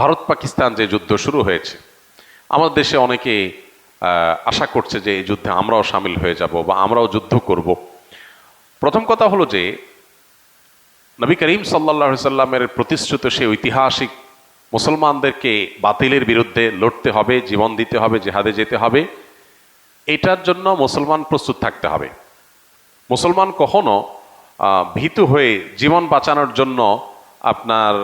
ভারত পাকিস্তান যে যুদ্ধ শুরু হয়েছে, আমাদের দেশে অনেকে আশা করছে যে এই যুদ্ধে আমরাও সামিল হয়ে যাব বা আমরাও যুদ্ধ করব। প্রথম কথা হলো যে, নবী করিম সাল্লা সাল্লামের প্রতিশ্রুত সেই ঐতিহাসিক মুসলমানদেরকে বাতিলের বিরুদ্ধে লড়তে হবে, জীবন দিতে হবে, জেহাদে যেতে হবে। এটার জন্য মুসলমান প্রস্তুত থাকতে হবে। মুসলমান কখনো ভীতু হয়ে জীবন বাঁচানোর জন্য আপনার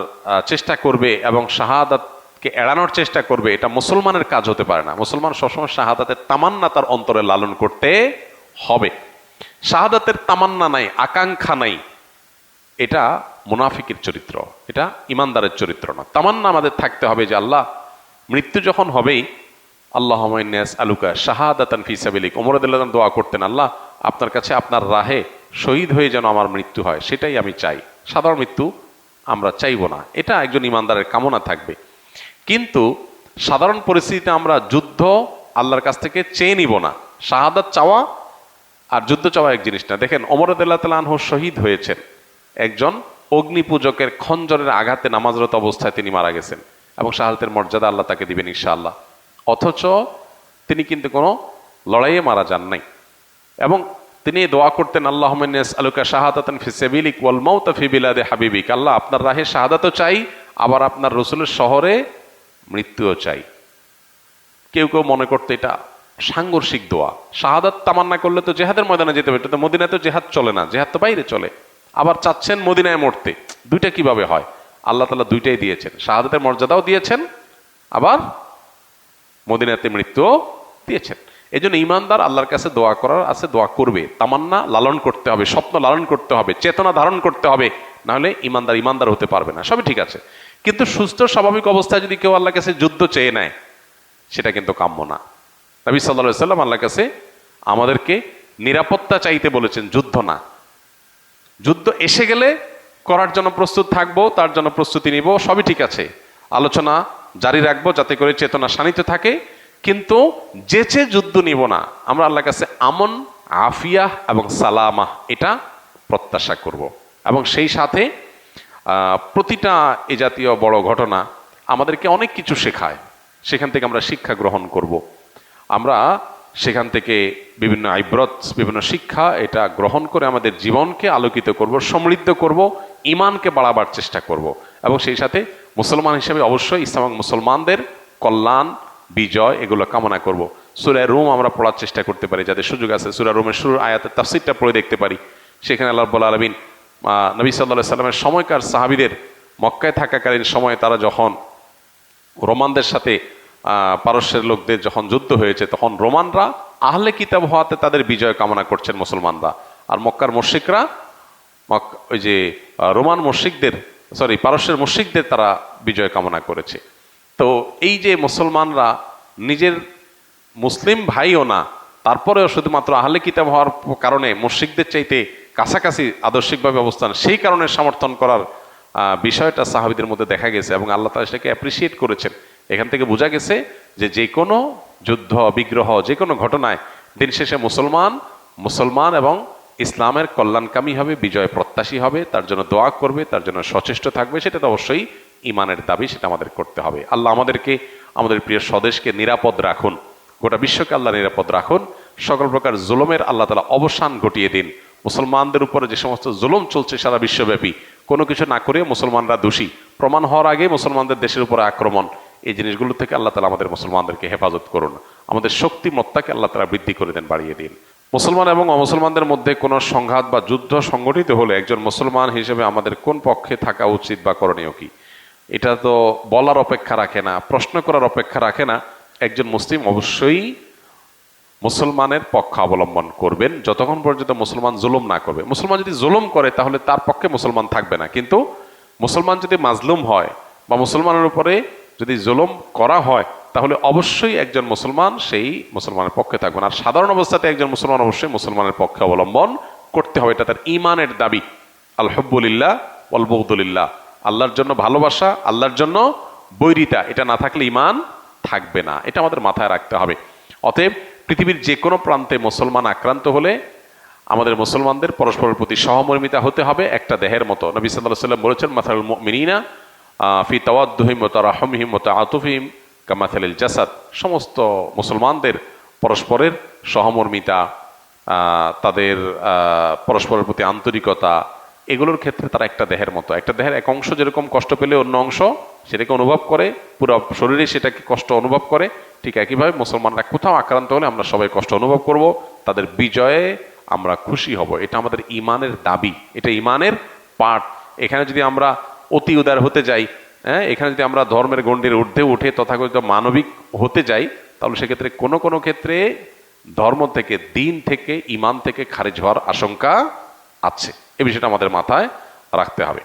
চেষ্টা করবে এবং শাহাদাতকে এড়ানোর চেষ্টা করবে, এটা মুসলমানের কাজ হতে পারে না। মুসলমান সবসময় শাহাদাতের তামান্না তার অন্তরে লালন করতে হবে। শাহাদাতের তামান্না নাই, আকাঙ্ক্ষা নাই, এটা মুনাফিকের চরিত্র, এটা ইমানদারের চরিত্র না। তামান্না আমাদের থাকতে হবে যে আল্লাহ, মৃত্যু যখন হবেই, আল্লাহ আলুকা শাহাদাতান ফিসাবিলিক ওমরদুল্লাহ দোয়া করতেন, আল্লাহ, আপনার কাছে আপনার রাহে শহীদ হয়ে যেন আমার মৃত্যু হয়, সেটাই আমি চাই। সাধারণ মৃত্যু আমরা চাইব না। এটা একজন ইমানদারের কামনা থাকবে। কিন্তু সাধারণ পরিস্থিতিতে আমরা যুদ্ধ আল্লাহর কাছ থেকে চেয়ে নিব না। শাহাদাত চাওয়া আর যুদ্ধ চাওয়া এক জিনিস না। দেখেন অমরদুল্লাহ তালাহ শহীদ হয়েছেন। একজন অগ্নি পূজকের খঞ্জরের আঘাতে নামাজরত অবস্থায় তিনি মারা গেছেন এবং শাহাদাতের মর্যাদা আল্লাহ তাকে দিবেন ইনশাআল্লাহ। অথচ তিনি কিন্তু কোনো লড়াইয়ে মারা যান নাই। এবং তিনি দোয়া করতেন আল্লাহ আলুকা শাহাদাতান ফিসেবিলিক ওয়াল মাউতা ফি বিলাদে হাবিবিক। আল্লাহ আপনার রাহে শাহাদাতও চাই, আবার আপনার রসুলের শহরে মৃত্যুও চাই। কেউ কেউ মনে করতো এটা সাংঘর্ষিক দোয়া। শাহাদাত তামান্না করলে তো জেহাদের ময়দানে যেতে হবে তো মদিনায় তো জেহাদ চলে না, জেহাদ তো বাইরে চলে। আবার চাচ্ছেন মদিনায় মরতে, দুইটা কীভাবে হয়? আল্লাহ তালা দুইটাই দিয়েছেন, শাহাদাতের মর্যাদাও দিয়েছেন, আবার মদিনাতে মৃত্যুও দিয়েছেন। এই জন্য ইমানদার আল্লাহর কাছে দোয়া করার আছে, দোয়া করবে। তামান্না লালন করতে হবে, স্বপ্ন লালন করতে হবে, চেতনা ধারণ করতে হবে, নাহলে ইমানদার ইমানদার হতে পারবে না। সবই ঠিক আছে। কিন্তু সুস্থ, স্বাভাবিক অবস্থায় যদি কেউ আল্লাহর কাছে যুদ্ধ চেয়ে নেয়, সেটা কিন্তু কাম্য না। নবী সাল্লা সাল্লাম আল্লাহর কাছে আমাদেরকে নিরাপত্তা চাইতে বলেছেন, যুদ্ধ না। যুদ্ধ এসে গেলে করার জন্য প্রস্তুত থাকব, তার জন্য প্রস্তুতি নিব, সবই ঠিক আছে। আলোচনা জারি রাখব, যাতে করে চেতনা শানিত থাকে কিন্তু যেচে যুদ্ধ নিব না, আমরা আল্লাহর কাছে আমন, আফিয়া এবং সালামা এটা প্রত্যাশা করব। এবং সেই সাথে প্রতিটা এ জাতীয় বড় ঘটনা আমাদেরকে অনেক কিছু শেখায়। সেখান থেকে আমরা শিক্ষা গ্রহণ করব। আমরা সেখান থেকে বিভিন্ন আইব্রত বিভিন্ন শিক্ষা এটা গ্রহণ করে আমাদের জীবনকে আলোকিত করব, সমৃদ্ধ করব ইমানকে বাড়াবার চেষ্টা করব। এবং সেই সাথে মুসলমান হিসেবে অবশ্যই ইসলাম মুসলমানদের কল্যাণ বিজয়, এগুলো কামনা করব। সুরায় রুম আমরা পড়ার চেষ্টা করতে পারি, যাদের সুযোগ আছে। সুরা রুমের শুরুর আয়াতের তাফসিরটা পড়ে দেখতে পারি। সেখানে আল্লাহ বলা আলমিন নবী সাল্লাহ সাল্লামের সময়কার সাহাবিদের মক্কায় থাকাকালীন সময়ে তারা যখন রোমানদের সাথে পারস্যের লোকদের যখন যুদ্ধ হয়েছে, তখন রোমানরা আহলে কিতাব হওয়াতে তাদের বিজয় কামনা করছেন মুসলমানরা। আর মক্কার মুশিকরা মক- ওই যে রোমান মুশিকদের সরি, পারস্যের মুশিকদের তারা বিজয় কামনা করেছে। তো এই যে মুসলমানরা নিজের মুসলিম ভাইও না, তারপরেও শুধুমাত্র আহলে কিতাব হওয়ার কারণে মুশিকদের চাইতে কাছাকাছি আদর্শিকভাবে অবস্থান, সেই কারণে সমর্থন করার বিষয়টা সাহাবিদের মধ্যে দেখা গেছে এবং আল্লাহ তালা সেটাকে অ্যাপ্রিসিয়েট করেছেন। এখান থেকে বোঝা গেছে যে যে কোনো যুদ্ধ, বিগ্রহ, যে কোনো ঘটনায় দিন শেষে মুসলমান মুসলমান এবং ইসলামের কল্যাণকামী হবে, বিজয় প্রত্যাশী হবে, তার জন্য দোয়া করবে, তার জন্য সচেষ্ট থাকবে, সেটা তো অবশ্যই ইমানের দাবি সেটা আমাদের করতে হবে। আল্লাহ আমাদেরকে, আমাদের প্রিয় স্বদেশকে নিরাপদ রাখুন। গোটা বিশ্বকে আল্লাহ নিরাপদ রাখুন। সকল প্রকার জুলুমের আল্লাহ তালা অবসান ঘটিয়ে দিন। মুসলমানদের উপরে যে সমস্ত জুলুম চলছে সারা বিশ্বব্যাপী, কোনো কিছু না করে মুসলমানরা দোষী। প্রমাণ হওয়ার আগে মুসলমানদের দেশের উপরে আক্রমণ। এই জিনিসগুলো থেকে আল্লাহ তালা আমাদের মুসলমানদেরকে হেফাজত করুন। আমাদের শক্তিমত্তাকে আল্লাহ তালা বৃদ্ধি করে দেন, বাড়িয়ে দিন। মুসলমান এবং অমুসলমানদের মধ্যে কোনো সংঘাত বা যুদ্ধ সংগঠিত হলে একজন মুসলমান হিসেবে আমাদের কোন পক্ষে থাকা উচিত বা করণীয় কি? এটা তো বলার অপেক্ষা রাখে না, প্রশ্ন করার অপেক্ষা রাখে না। একজন মুসলিম অবশ্যই মুসলমানের পক্ষ অবলম্বন করবেন, যতক্ষণ পর্যন্ত মুসলমান জুলুম না করবে। মুসলমান যদি জুলুম করে, তাহলে তার পক্ষে মুসলমান থাকবে না। কিন্তু মুসলমান যদি মাজলুম হয় বা মুসলমানের উপরে যদি জুলুম করা হয়, তাহলে অবশ্যই একজন মুসলমান সেই মুসলমানের পক্ষে থাকবেন আর সাধারণ অবস্থাতে একজন মুসলমান অবশ্যই মুসলমানের পক্ষে অবলম্বন করতে হবে। এটা তার ইমানের দাবি। আলহব্বুলিল্লাহ অলবৌদুলিল্লাহ আল্লাহর জন্য ভালোবাসা, আল্লাহর জন্য বৈরিতা, এটা না থাকলে ইমান থাকবে না। এটা আমাদের মাথায় রাখতে হবে। অতএব পৃথিবীর যে কোনো প্রান্তে মুসলমান আক্রান্ত হলে আমাদের মুসলমানদের পরস্পরের প্রতি সহমর্মিতা হতে হবে একটা দেহের মতো। নবী সাল্লাহ সাল্লাম বলেছেন মাথাল মিনা ফি তাওয়াদ্দুহিম ও তারাহমিহিম ও আতুফিম কামাথালিল জাসাদ। সমস্ত মুসলমানদের পরস্পরের সহমর্মিতা তাদের পরস্পরের প্রতি আন্তরিকতা এগুলোর ক্ষেত্রে তারা একটা দেহের মতো। একটা দেহের এক অংশ যেরকম কষ্ট পেলে অন্য অংশ সেটাকে অনুভব করে, পুরো শরীরে সেটাকে কষ্ট অনুভব করে, ঠিক একইভাবে মুসলমানরা কোথাও আক্রান্ত হলে আমরা সবাই কষ্ট অনুভব করব, তাদের বিজয়ে আমরা খুশি হব। এটা আমাদের ইমানের দাবি, এটা ইমানের পাঠ। এখানে যদি আমরা অতি উদার হতে যাই হ্যাঁ এখানে যদি আমরা ধর্মের গণ্ডির ঊর্ধ্বে উঠে তথাকথিত মানবিক হতে যাই, তাহলে সেক্ষেত্রে কোনো কোনো ক্ষেত্রে ধর্ম থেকে, দিন থেকে, ইমান থেকে খারিজ হওয়ার আশঙ্কা আছে। এ বিষয়টা আমাদের মাথায় রাখতে হবে।